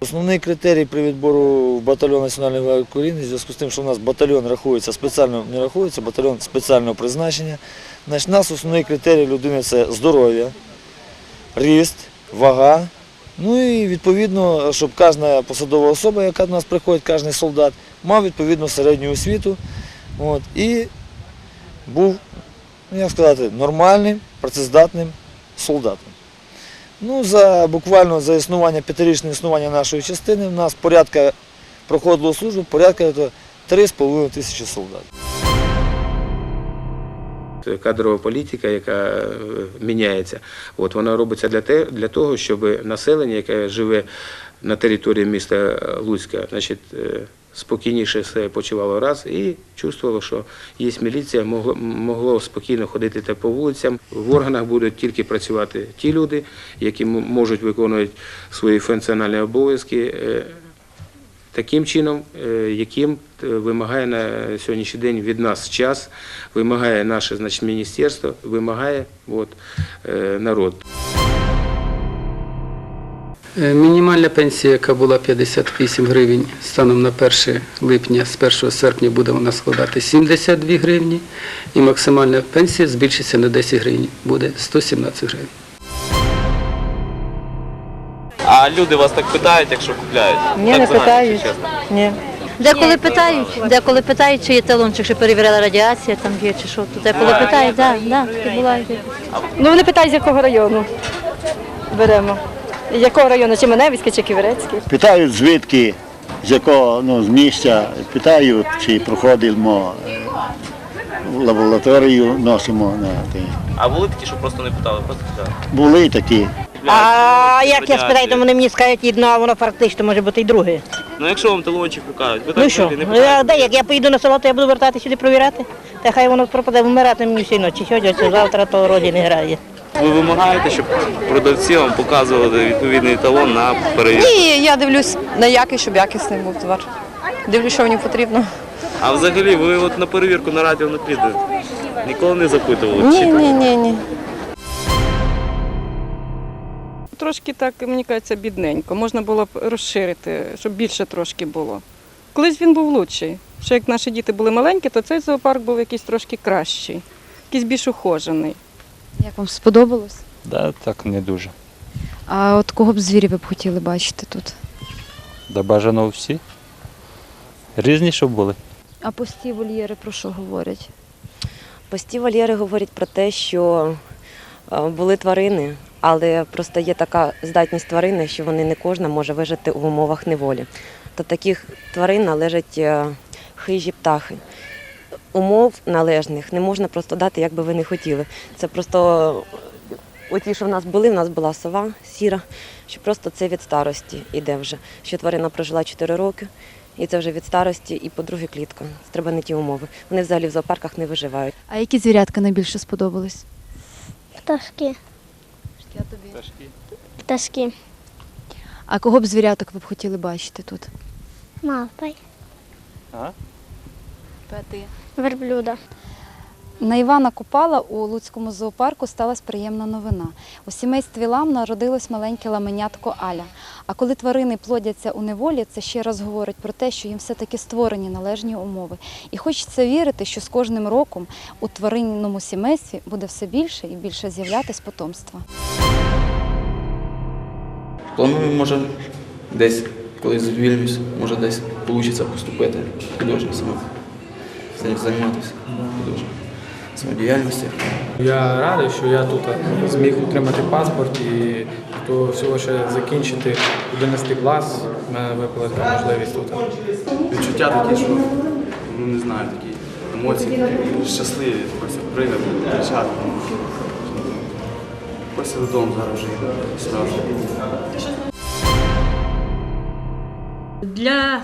Основний критерій при відбору в батальйон Національної гвардії України, в зв'язку з тим, що у нас батальйон рахується спеціально, не рахується, батальйон спеціального призначення. Значить, у нас основний критерій людини це здоров'я, ріст, вага. Ну і відповідно, щоб кожна посадова особа, яка до нас приходить, кожен солдат, мав відповідно середню освіту. От, і був, ну, як сказати, нормальним, працездатним солдатом. Ну, за буквально за існування, п'ятирічне існування нашої частини, в нас порядка проходило службу, порядка то 3,5 тисячі солдат. Кадрова політика, яка е, міняється, от вона робиться для те, для того, щоб населення, яке живе на території міста Луцька, значить, е, спокійніше себе почувало раз і чувствувало, що є міліція, могло, могло спокійно ходити та по вулицям. В органах будуть тільки працювати ті люди, які можуть виконувати свої функціональні обов'язки. е, таким чином, е, яким вимагає на сьогоднішній день від нас час, вимагає наше значить, міністерство, вимагає от, народ. Е, Мінімальна пенсія, яка була 58 гривень, станом на 1 липня, з 1 серпня буде вона складати 72 гривні, і максимальна пенсія збільшиться на 10 гривень, буде 117 гривень. А люди вас так питають, якщо купляють? Ні, так не знаєте, питають. чи? Ні. Деколи питають, деколи питають, чи є талончик, чи перевіряла радіація там є, чи що. То деколи питають, так, да, да, таке буває. Ну вони питають, з якого району беремо. Якого району, чи Маневський, чи Ківерецький. Питають звідки, з якого ну, з місця, питають, чи проходимо е, лабораторію, носимо на те. А були такі, що просто не питали, просто питали. Були такі. А як я спитаю, то вони мені скажуть одно, а воно фактично може бути і друге. Ну якщо вам талончик покажуть, ви так Ну що, не я, питаєте? де, як я поїду на село, то я буду вертати сюди провіряти. Та хай воно пропаде, вмирати мені всі ночі. Сьогодні, завтра, то роді не грає. Ви вимагаєте, щоб продавці вам показували відповідний талон на перевірку. Ні, я дивлюсь на якість, щоб якісний був товар. Дивлюсь, що мені потрібно. А взагалі ви от на перевірку на радіо не підете? Ніколи не запитували? Ні, ні, ні, ні. Трошки так, мені кажеться, бідненько. Можна було б розширити, щоб більше трошки було. Колись він був лучший. Ще як наші діти були маленькі, то цей зоопарк був якийсь трошки кращий, якийсь більш ухожений. Як вам сподобалось? Да, так не дуже. А от кого б звірів ви б хотіли бачити тут? Да бажано всі. Різні, щоб були. А пусті вольєри про що говорять? Пості вольєри говорять про те, що е, були тварини, але просто є така здатність тварини, що вони не кожна може вижити в умовах неволі. До таких тварин належать е, хижі птахи. Умов належних не можна просто дати, як би ви не хотіли. Це просто оті, що в нас були, в нас була сова сіра, що просто це від старості іде вже. Що тварина прожила 4 роки, і це вже від старості, і по-друге, клітка. Це треба не ті умови. Вони взагалі в зоопарках не виживають. А які звірятка найбільше сподобались? Пташки, пташки, А кого б звіряток ви б хотіли бачити тут? мавпай, Пети. верблюда. На Івана Купала у Луцькому зоопарку сталася приємна новина. У сімействі лам народилось маленьке ламенятко Аля. А коли тварини плодяться у неволі, це ще раз говорить про те, що їм все-таки створені належні умови. І хочеться вірити, що з кожним роком у тваринному сімействі буде все більше і більше з'являтись потомства. Планую, може, десь, коли звільнюсь, може десь вийде поступити художньо саме. Цим займатися художньою самодіяльністю. Я радий, що я тут зміг отримати паспорт і то всього ще закінчити 11 клас. У мене випала така можливість тут. Відчуття такі, що ну не знаю, такі емоції, такі щасливі, хочеться пригати, кричати. Хочеться додому зараз вже йду сразу. Для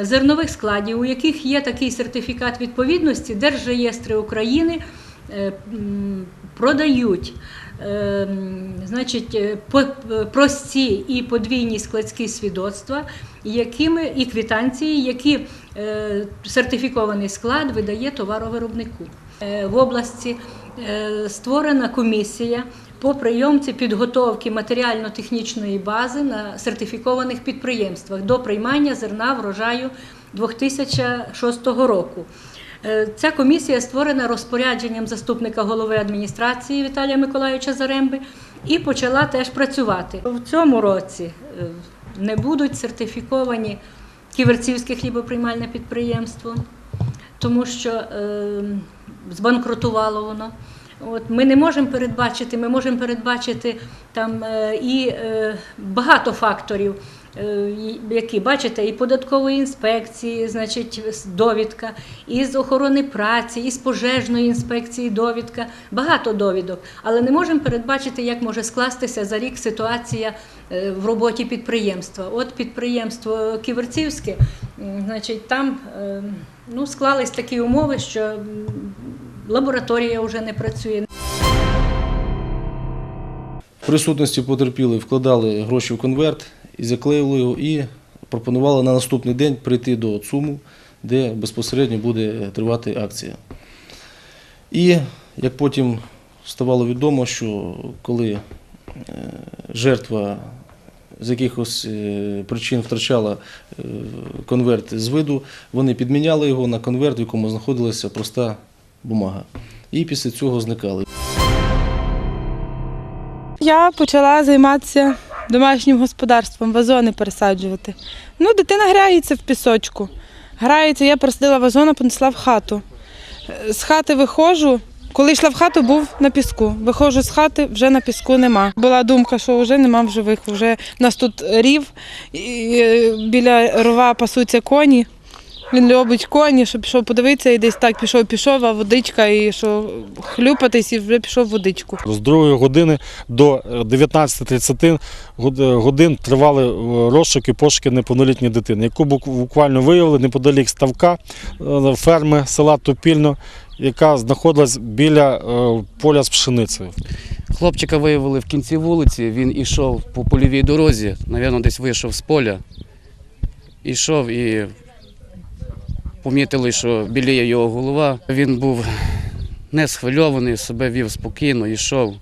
зернових складів, у яких є такий сертифікат відповідності, Держреєстри України е, продають е, значить, е, прості і подвійні складські свідоцтва, якими і квитанції, які сертифікований склад видає товаровиробнику. В області створена комісія по прийомці підготовки матеріально-технічної бази на сертифікованих підприємствах до приймання зерна врожаю 2006 року. Е, Ця комісія створена розпорядженням заступника голови адміністрації Віталія Миколайовича Заремби і почала теж працювати. В цьому році е, не будуть сертифіковані Ківерцівське хлібоприймальне підприємство, тому що е, збанкрутувало воно. От, ми не можемо передбачити, ми можемо передбачити там е, і е, багато факторів, е, які бачите, і податкової інспекції, значить, довідка, і з охорони праці, і з пожежної інспекції довідка, багато довідок. Але не можемо передбачити, як може скластися за рік ситуація в роботі підприємства. От підприємство Ківерцівське, значить, там ну, склались такі умови, що лабораторія вже не працює. В присутності потерпілих вкладали гроші в конверт і заклеїли його, і пропонували на наступний день прийти до ЦУМу, де безпосередньо буде тривати акція. І як потім ставало відомо, що коли е, жертва з якихось е, причин втрачала е, конверт з виду, вони підміняли його на конверт, в якому знаходилася проста бумага. І після цього зникали. Я почала займатися домашнім господарством, вазони пересаджувати. Ну, дитина грається в пісочку. Грається, я просидила вазона, понесла в хату. Е, З хати виходжу. Коли йшла в хату, був на піску. Виходжу з хати, вже на піску нема. Була думка, що вже нема в живих. Вже нас тут рів, і е, біля рова пасуться коні. Він любить коні, що пішов подивитися і десь так пішов, пішов, а водичка, і що хлюпатись, і вже пішов водичку. З 2 години до 19.30 годин тривали е, розшуки, пошуки неповнолітньої дитини, яку буквально виявили неподалік ставка е, ферми села Топільно, яка знаходилась біля е, поля з пшеницею. Хлопчика виявили в кінці вулиці, він ішов по польовій дорозі, напевно, десь вийшов з поля. Ішов і помітили, що біліє його голова. Він був не схвильований, себе вів спокійно, йшов,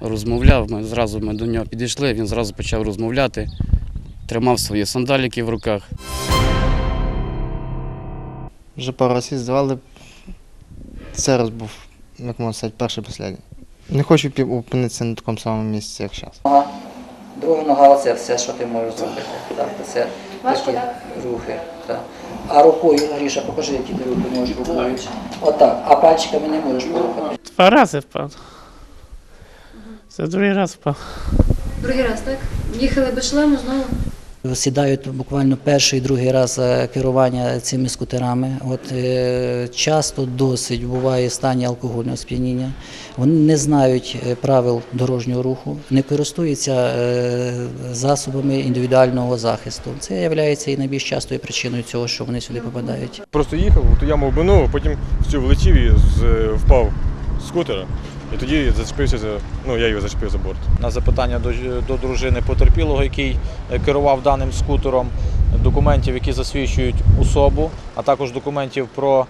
розмовляв. Ми зразу ми до нього підійшли, він зразу почав розмовляти, тримав свої сандаліки в руках. Вже пару разів здавали. Це раз був, як можна сказати, перший останній. Не хочу опинитися на такому самому місці, як зараз. Друга нога це все, що ти можеш зробити. Так, це такі рухи. Так. А рукою, Гріша, покажи, які ти руки можеш рукою. Отак, а пальчиками не можеш порухати. Два рази впав. Це другий раз впав. Другий раз, так? Їхали без шлему знову. Сідають буквально перший і другий раз керування цими скутерами. От е, часто досить буває стані алкогольного сп'яніння. Вони не знають е, правил дорожнього руху, не користуються е, засобами індивідуального захисту. Це є і найбільш частою причиною цього, що вони сюди попадають. Просто їхав, ту яму обминув, потім в влетів і впав з скутера. І тоді зачепився за. Ну, я його зачепив за борт. на запитання до, до дружини потерпілого, який е, керував даним скутером, документів, які засвідчують особу, а також документів про,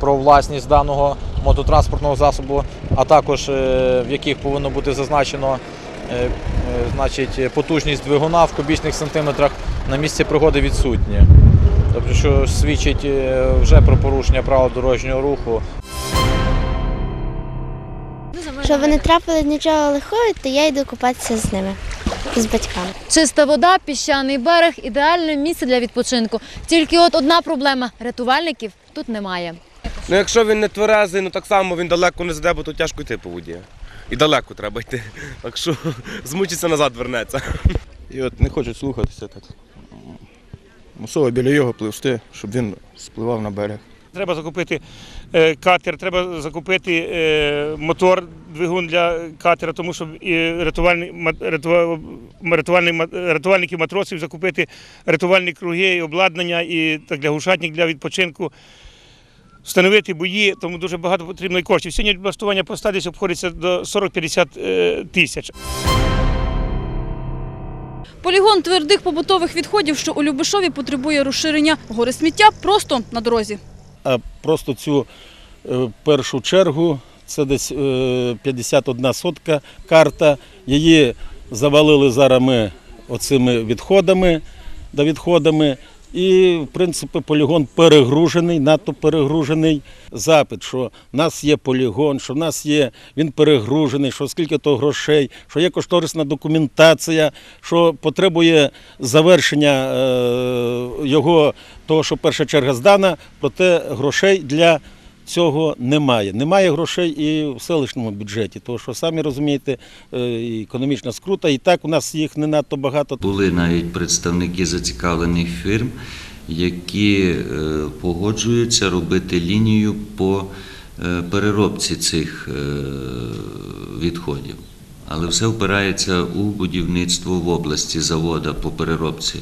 про власність даного мототранспортного засобу, а також е, в яких повинно бути зазначено е, значить, потужність двигуна в кубічних сантиметрах на місці пригоди відсутні. Тобто, що свідчить вже про порушення правил дорожнього руху. Щоб не трапили нічого лихого, то я йду купатися з ними, з батьками. Чиста вода, піщаний берег ідеальне місце для відпочинку. Тільки от одна проблема рятувальників тут немає. Ну якщо він не тверезий, ну так само він далеко не зайде, бо тут тяжко йти по воді. І далеко треба йти. Так що змучиться назад вернеться. І от не хочуть слухатися так. Мусово біля його пливсти, щоб він спливав на берег. Треба закупити е, катер, треба закупити е, мотор, двигун для катера, тому що рятувальні, рятувальні, рятувальників матросів закупити рятувальні круги, і обладнання і так для гушатник для відпочинку. Встановити бої, тому дуже багато потрібно і коштів. Сьогодні влаштування поста десь обходиться до 40-50 е, тисяч. Полігон твердих побутових відходів, що у Любишові потребує розширення. Гори сміття просто на дорозі. А просто цю е, першу чергу це десь е, 51 сотка карта. Її завалили зараз ми оцими відходами да відходами. І, в принципі, полігон перегружений, надто перегружений. Запит, що в нас є полігон, що в нас є, він перегружений, що скільки то грошей, що є кошторисна документація, що потребує завершення е, його, того, що перша черга здана, проте грошей для цього немає. Немає грошей і в селищному бюджеті, тому що самі розумієте, е, економічна скрута, і так у нас їх не надто багато. Були навіть представники зацікавлених фірм, які е, погоджуються робити лінію по е, переробці цих відходів. Але все впирається у будівництво в області завода по переробці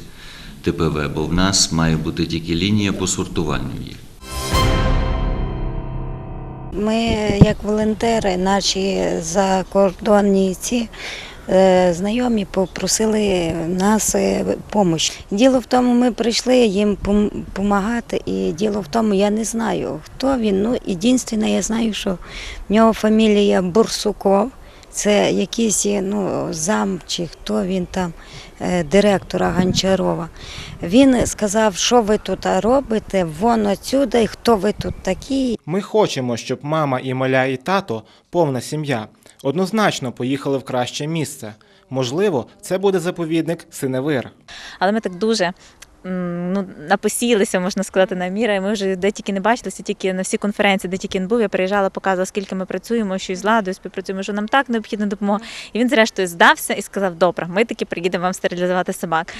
ТПВ, бо в нас має бути тільки лінія по сортуванню їх. Ми, як волонтери, наші закордонні ці е, знайомі попросили нас допомогу. Діло в тому, ми прийшли їм допомагати, і діло в тому, я не знаю, хто він. Ну, єдине, я знаю, що в нього фамілія Бурсуков. Це якийсь ну, зам чи хто він там, е, директора Гончарова. Він сказав, що ви тут робите, вон отсюда, і хто ви тут такі. Ми хочемо, щоб мама і маля, і тато, повна сім'я, однозначно поїхали в краще місце. Можливо, це буде заповідник Синевир. Але ми так дуже ну, напосілися, можна сказати, на міра. І ми вже де тільки не бачилися, тільки на всі конференції, де тільки він був, я приїжджала, показувала, скільки ми працюємо, що із ладою співпрацюємо, що нам так необхідна допомога. І він, зрештою, здався і сказав: добре, ми таки приїдемо вам стерилізувати собак.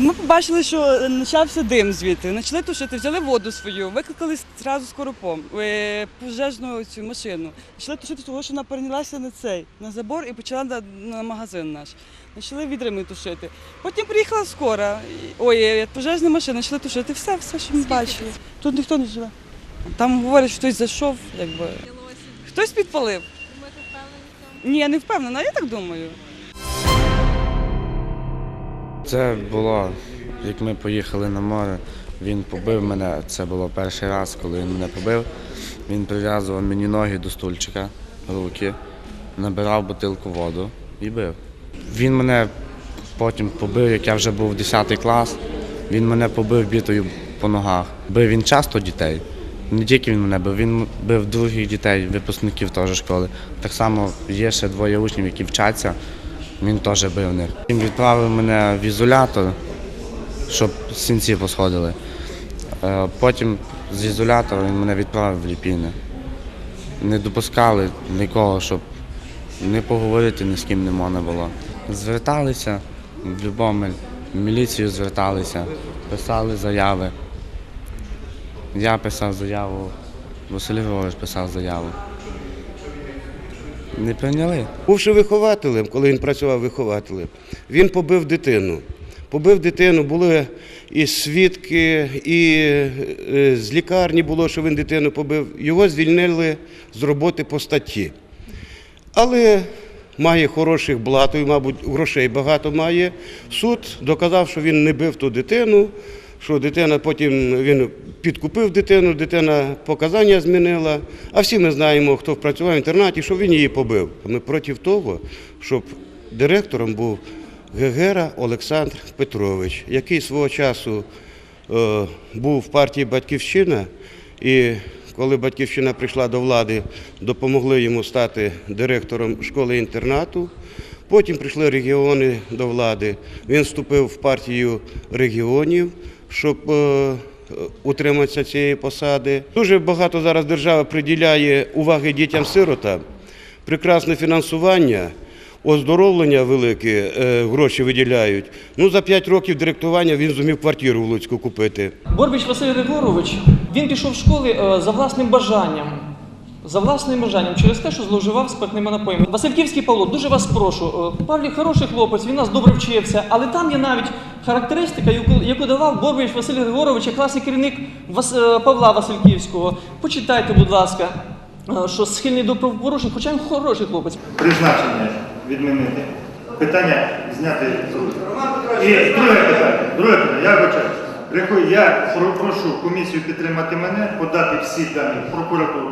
Ми побачили, що почався дим звідти. Почали тушити, взяли воду свою, викликали одразу скоропом, е, пожежну цю машину. Почали тушити, того, що вона перейнялася на цей, на забор і почала на, на магазин наш. Почали відрами тушити. Потім приїхала скора, ой, е, пожежна машина, почали тушити. Все, все, що ми бачили. Тут ніхто не живе. Там говорять, що хтось зайшов, якби. Хтось підпалив. Ні, я не впевнена, я так думаю. Це було, як ми поїхали на море, він побив мене. Це було перший раз, коли він мене побив. Він прив'язував мені ноги до стульчика, руки, набирав бутилку воду і бив. Він мене потім побив, як я вже був 10 клас. Він мене побив бітою по ногах. Бив він часто дітей. Не тільки він мене бив, він бив других дітей, випускників теж школи. Так само є ще двоє учнів, які вчаться. Він теж бив них. Він відправив мене в ізолятор, щоб синці посходили. Е, Потім з ізолятора він мене відправив в Ліпіне. Не допускали нікого, щоб не поговорити ні з ким не можна було. Зверталися в Любомель, в міліцію зверталися, писали заяви. Я писав заяву, Василь Григорович писав заяву. Не прийняли. Бувши вихователем, коли він працював вихователем, він побив дитину. Побив дитину, були і свідки, і е, з лікарні було, що він дитину побив. Його звільнили з роботи по статті. Але має хороших блатів, мабуть, грошей багато має. Суд доказав, що він не бив ту дитину, що дитина потім він підкупив дитину, дитина показання змінила. А всі ми знаємо, хто працював в інтернаті, що він її побив. Ми проти того, щоб директором був Гегера Олександр Петрович, який свого часу е, був в партії Батьківщина. І коли Батьківщина прийшла до влади, допомогли йому стати директором школи-інтернату. Потім прийшли регіони до влади. Він вступив в партію регіонів, щоб е, утриматися цієї посади. Дуже багато зараз держава приділяє уваги дітям-сиротам, прекрасне фінансування. Оздоровлення велике, е, гроші виділяють. Ну, за 5 років директування він зумів квартиру в Луцьку купити. Борбіч Василь Григорович, він пішов в школи е, за власним бажанням. За власним бажанням, через те, що зловживав спиртними напоями. Васильківський Павло, дуже вас прошу. е, Павлік хороший хлопець, він нас добре вчився, але там є навіть характеристика, яку, яку давав Борбіч Василь Григорович, як класний керівник Вас, е, Павла Васильківського. Почитайте, будь ласка, е, що схильний до правопорушень, хоча він хороший хлопець. Призначення відмінити. Питання зняти з рук. І друге питання. Друге питання, я вибачаю. Я прошу комісію підтримати мене, подати всі дані в прокуратуру,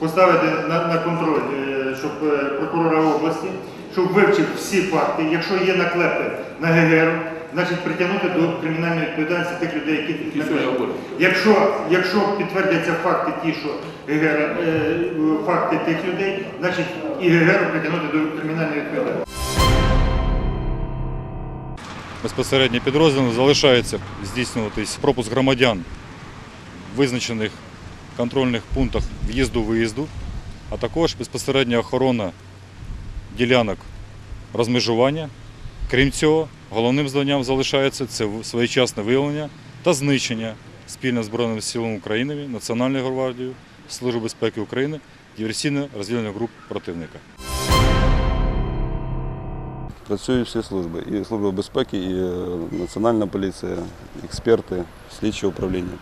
поставити на, на контроль, е, щоб е, прокурора області, щоб вивчив всі факти. Якщо є наклепи на ГГР, значить притягнути до кримінальної відповідальності тих людей, які наклепали. Якщо, якщо підтвердяться факти ті, що ГГР, е, факти тих людей, значить і ГГР притягнути до кримінальної відповідальності. безпосередньо підрозділом залишається здійснюватись пропуск громадян визначених контрольних пунктах в'їзду-виїзду, а також безпосередня охорона ділянок розмежування. Крім цього, головним завданням залишається це своєчасне виявлення та знищення спільно з Збройними силами України, Національною гвардією, Служби безпеки України, диверсійно-розвідувальних груп противника. Працюють всі служби. І Служба безпеки, і е, Національна поліція, експерти, слідче управління.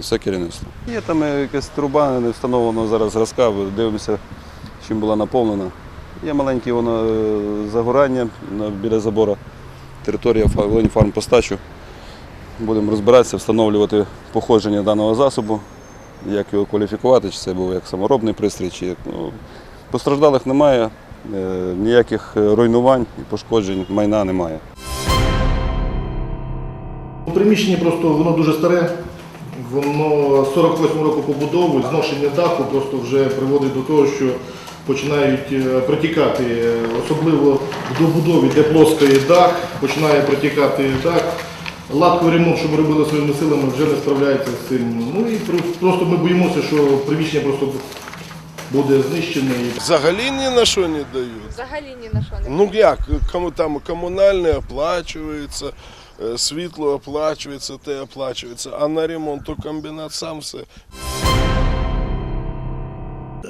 Все керівництво. Є там якась труба не встановлена зараз зразка, дивимося, чим була наповнена. Є маленьке воно е, загорання біля забору. Територія фармпостачу. Будемо розбиратися, встановлювати походження даного засобу, як його кваліфікувати, чи це був як саморобний пристрій, чи як. Ну, постраждалих немає. Е, Ніяких е, руйнувань і пошкоджень майна немає. У приміщенні просто воно дуже старе, воно 48 року побудови, зношення даху просто вже приводить до того, що починають е, протікати, е, особливо в добудові, де плоский дах, починає протікати дах. Латковий ремонт, що ми робили своїми силами, вже не справляється з цим. Ну і просто ми боїмося, що приміщення просто буде знищене. Взагалі ні на що не дають. Взагалі ні на що не Ну як, кому там комунальне оплачується, світло оплачується, те оплачується, а на ремонт то комбінат сам все.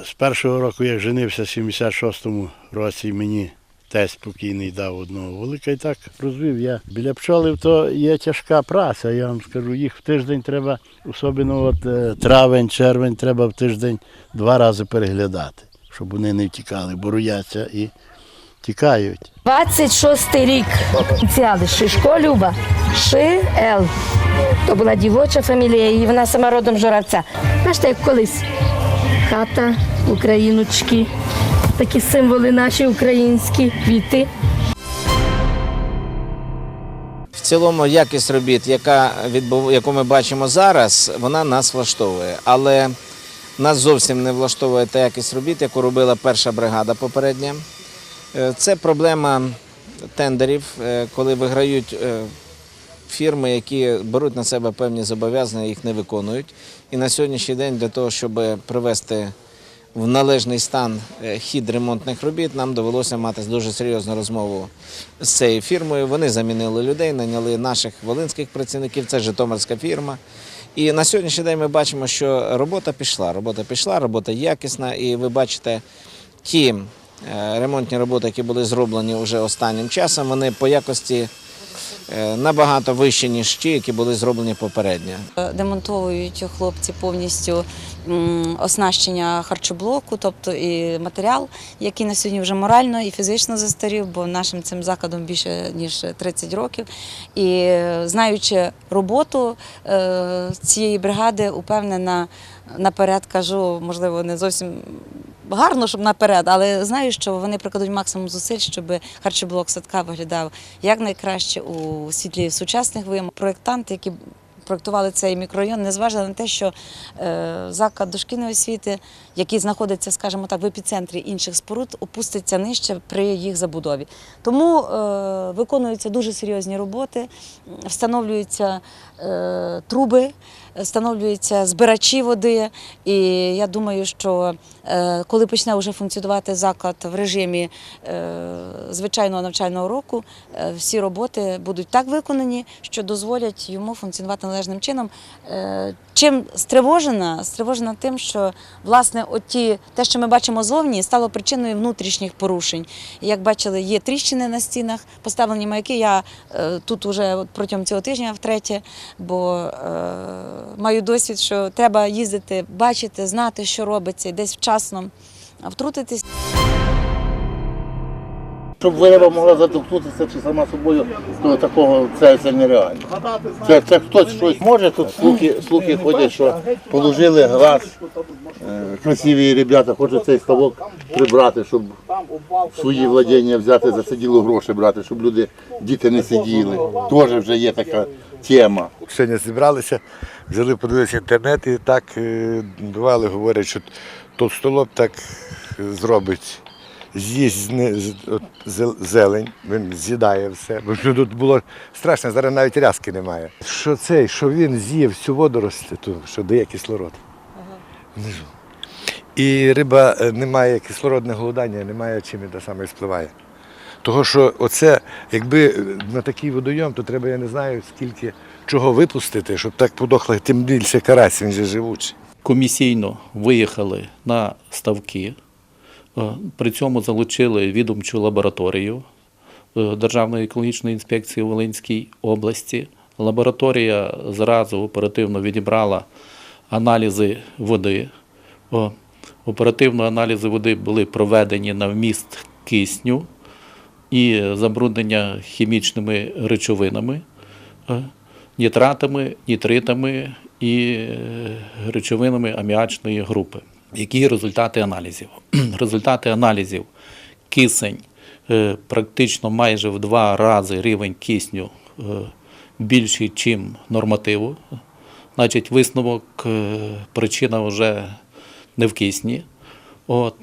З першого року, як женився в 76-му році, мені тесть покійний дав одного вулика і так розвив. Я біля пчолів то є тяжка праця. Я вам скажу, їх в тиждень треба, особливо от е, травень, червень, треба в тиждень два рази переглядати, щоб вони не втікали, боруяться і тікають. 26 рік. Ініціали Шишко Люба. Ши Ел. То була дівоча фамілія, і вона сама родом Журавця. Бачите, як колись. Хата, україночки, такі символи наші українські, квіти. В цілому якість робіт, яка відбув, яку ми бачимо зараз, вона нас влаштовує. Але нас зовсім не влаштовує та якість робіт, яку робила перша бригада попередня. Е, Це проблема тендерів, е, коли виграють е, фірми, які беруть на себе певні зобов'язання, їх не виконують. І на сьогоднішній день для того, щоб привести в належний стан хід ремонтних робіт, нам довелося мати дуже серйозну розмову з цією фірмою. Вони замінили людей, наняли наших волинських працівників, це Житомирська фірма. І на сьогоднішній день ми бачимо, що робота пішла. Робота пішла, робота якісна, і ви бачите ті ремонтні роботи, які були зроблені вже останнім часом, вони по якості е, набагато вищі, ніж ті, які були зроблені попередньо. Демонтовують хлопці повністю оснащення харчоблоку, тобто і матеріал, який на сьогодні вже морально і фізично застарів, бо нашим цим закладом більше ніж 30 років. І е, знаючи роботу е, цієї бригади, упевнена наперед, кажу, можливо, не зовсім. Гарно, щоб наперед, але знаю, що вони прикладуть максимум зусиль, щоб харчоблок садка виглядав якнайкраще у світлі сучасних вимог. Проєктанти, які проєктували цей мікрорайон, не зважили на те, що е, заклад дошкільної освіти, який знаходиться, скажімо так, в епіцентрі інших споруд, опуститься нижче при їх забудові. Тому е, виконуються дуже серйозні роботи, встановлюються е, труби, встановлюються збирачі води. І я думаю, що коли почне вже функціонувати заклад в режимі звичайного навчального року, всі роботи будуть так виконані, що дозволять йому функціонувати належним чином. Е, Чим стривожена? Стривожена тим, що власне оті, те, що ми бачимо зовні, стало причиною внутрішніх порушень. Як бачили, є тріщини на стінах, поставлені маяки. Я е, тут от протягом цього тижня втретє, бо е, маю досвід, що треба їздити, бачити, знати, що робиться, десь вчасно втрутитись. Щоб риба могла затовкнутися чи сама собою, то такого це, це нереально. Це, це хтось щось може, тут слухи, слухи ходять, що положили глаз, е, красиві ребята, хочуть цей ставок прибрати, щоб свої владіння взяти за це діло гроші брати, щоб люди, діти не сиділи. Теж вже є така тема. Сьогодні зібралися, взяли подивитися інтернет і так е, бували, говорять, що товстолоб так е, зробить. З'їсть зелень, він з'їдає все. Бо тут було страшно, зараз навіть рязки немає. Що цей, що він з'їв всю водорості, ту, що дає кислород. Внизу. І риба е, не має кислородне голодання, не має чим і саме спливає. Того, що оце, якби е, на такий водойом, то треба, я не знаю, скільки чого випустити, щоб так подохли, тим більше карась, він же живучий. комісійно виїхали на ставки, при цьому залучили відомчу лабораторію е, Державної екологічної інспекції у Волинській області. Лабораторія зразу оперативно відібрала аналізи води. Оперативно аналізи води були проведені на вміст кисню і забруднення хімічними речовинами, е, нітратами, нітритами і е, речовинами аміачної групи. Які результати аналізів? Результати аналізів кисень е, практично майже в два рази рівень кисню е, більший, ніж нормативу. Значить, висновок е, причина вже не в кисні. От,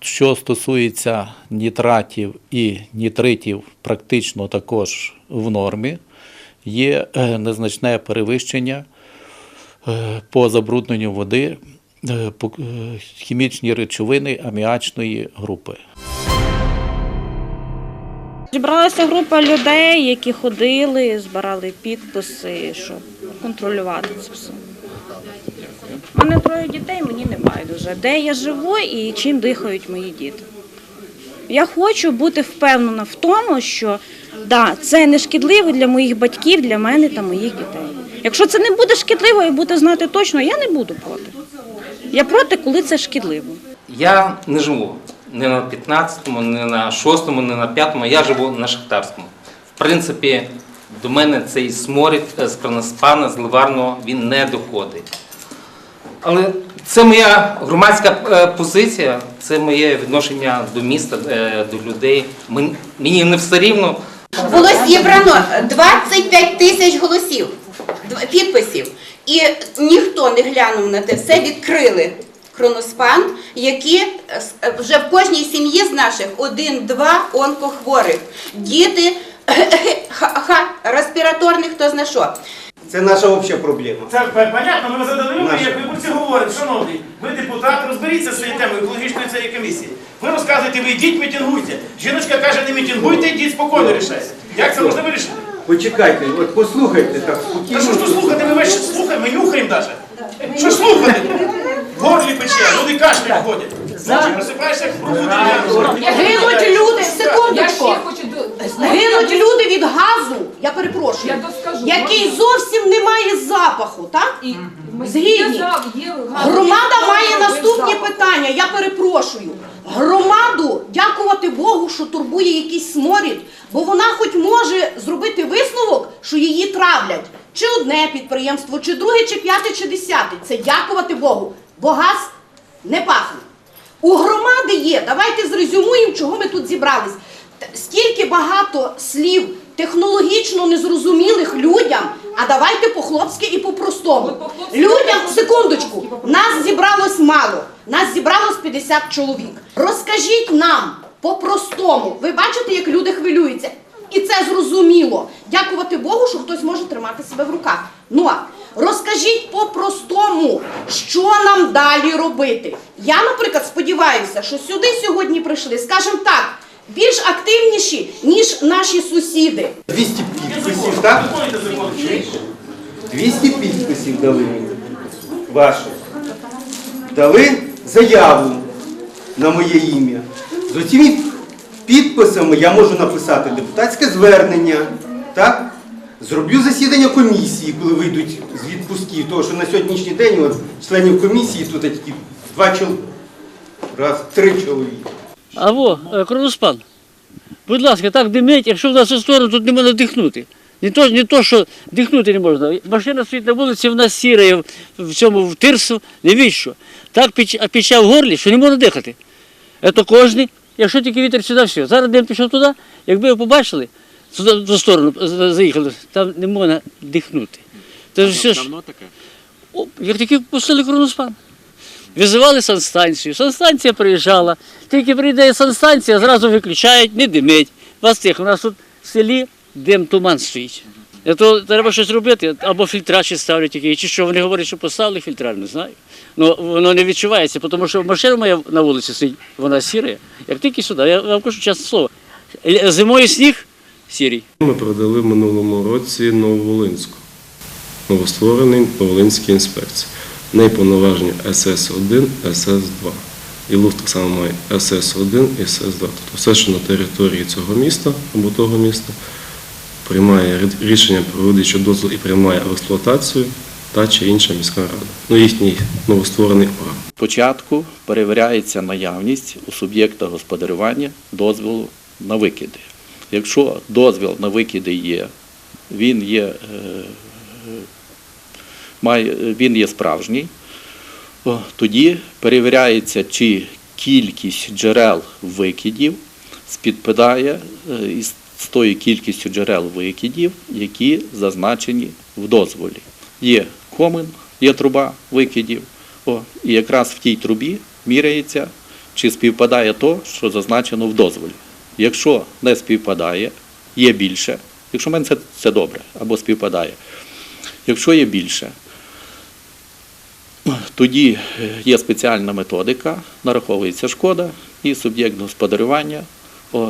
що стосується нітратів і нітритів, практично також в нормі. Є незначне перевищення по забрудненню води хімічні речовини аміачної групи. Зібралася група людей, які ходили, збирали підписи, щоб контролювати це все. У мене троє дітей, мені не байдуже, де я живу і чим дихають мої діти. Я хочу бути впевнена в тому, що да, це не шкідливо для моїх батьків, для мене та моїх дітей. Якщо це не буде шкідливо і буде знати точно, я не буду проти. Я проти, коли це шкідливо. Я не живу не на 15-му, не на 6-му, не на 5-му, я живу на Шахтарському. В принципі, до мене цей сморід е, з кроноспана, з ливарного, він не доходить. Але це моя громадська е, позиція, це моє відношення до міста, е, до людей. Мен- Мені не все рівно. Було зібрано 25 тисяч голосів, підписів. І ніхто не глянув на те все, відкрили хроноспан, які е, е, вже в кожній сім'ї з наших один-два онкохворих. Діти ха-ха, респіраторних, хто зна що. Це наша обща проблема. Це понятно, ми задали Наша. як виборці говоримо, шановний, ви депутат, розберіться з цією темою екологічної цієї комісії. Ви розказуєте, ви йдіть, мітингуйте. Жіночка каже, не мітингуйте, йдіть спокійно рішайте. Як це можна вирішити? Почекайте, от послухайте так Та що ж тут слухати, ми весь слухаємо, ми нюхаємо навіть. Що ж слухати? В горлі пече, люди кашлять ходять. Гинуть люди, секундочку. Гинуть люди від газу, я перепрошую, який зовсім не має запаху, так? Згідні. Громада має наступні питання, я перепрошую. Громаду, дякувати Богу, що турбує якийсь сморід, бо вона хоч може зробити висновок, що її травлять. Чи одне підприємство, чи друге, чи п'яте, чи десяте. Це дякувати Богу, бо газ не пахне. У громади є. Давайте зрезюмуємо, чого ми тут зібрались. Скільки багато слів технологічно незрозумілих людям, а давайте по-хлопськи і по-простому. Людям, секундочку, нас зібралось мало. Нас зібралось 50 чоловік. Розкажіть нам по-простому. Ви бачите, як люди хвилюються. І це зрозуміло. Дякувати Богу, що хтось може тримати себе в руках. Ну а розкажіть по-простому, що нам далі робити. Я, наприклад, сподіваюся, що сюди сьогодні прийшли, скажімо так, більш активніші, ніж наші сусіди. 200 підписів, так? 200 підписів дали ваші. Дали заяву на моє ім'я. З цими підписами я можу написати депутатське звернення, так? Зроблю засідання комісії, коли вийдуть з відпусків, тому що на сьогоднішній день от, членів комісії тут тільки два чоловіка. Раз, три чоловіка. Алло, е, Кроноспан. Будь ласка, так димить, якщо в нашу сторону тут не можна дихнути. Не то, не то, що дихнути не можна. Машина стоїть на вулиці, в нас сіра в, цьому в тирсу, навіщо? Так піч, а печа в горлі, що не можна дихати. Це кожний, якщо тільки вітер сюди, все. Зараз дим пішов туди, якби ви побачили, туди, ту сторону заїхали, там не можна дихнути. Це все ж, таке? О, як тільки пустили кроноспан. Визивали санстанцію, санстанція приїжджала. Тільки прийде санстанція, зразу виключають, не димить. Вас тих, у нас тут в селі дим туман стоїть. Для того треба щось робити, або фільтра чи ставлять які, чи що вони говорять, що поставили фільтра, не знаю. Ну воно не відчувається, тому що машина моя на вулиці стоїть, вона сіра. Як тільки сюди, я вам кажу чесне слово. Зимою сніг сірий. Ми передали в минулому році Нововолинську, новостворений Новолинській інспекції. В неї повноваження СС-1, СС-2. І Луфт так само має СС-1 і СС-2. Тобто все, що на території цього міста або того міста, приймає рішення про видачу дозволу і приймає в експлуатацію та чи інша міська рада. Ну, їхній новостворений орган. Спочатку перевіряється наявність у суб'єкта господарювання дозволу на викиди. Якщо дозвіл на викиди є, він є, е, має, він є справжній, тоді перевіряється, чи кількість джерел викидів співпадає е, із з тою кількістю джерел викидів, які зазначені в дозволі. Є комин, є труба викидів. О, і якраз в тій трубі міряється, чи співпадає то, що зазначено в дозволі. Якщо не співпадає, є більше. Якщо в мене це, добре, або співпадає. Якщо є більше, тоді е, є спеціальна методика, нараховується шкода, і суб'єкт господарювання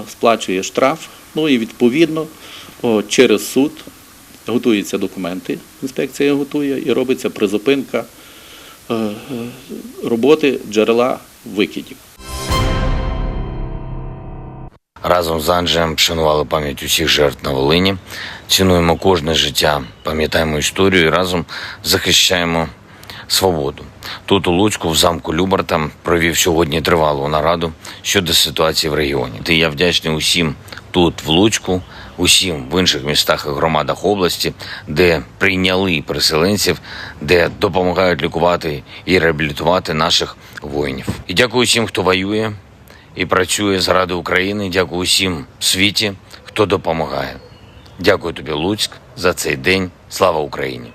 сплачує штраф. Ну і відповідно через суд готуються документи, інспекція готує і робиться призупинка е, е, роботи джерела викидів. Разом з Анджеєм вшанували пам'ять усіх жертв на Волині. Цінуємо кожне життя, пам'ятаємо історію і разом захищаємо свободу. Тут у Луцьку, в замку Любарта, провів сьогодні тривалу нараду щодо ситуації в регіоні. І я вдячний усім тут, в Луцьку, усім в інших містах і громадах області, де прийняли переселенців, де допомагають лікувати і реабілітувати наших воїнів. І дякую всім, хто воює і працює заради України. Дякую усім в світі, хто допомагає. Дякую тобі, Луцьк, за цей день. Слава Україні!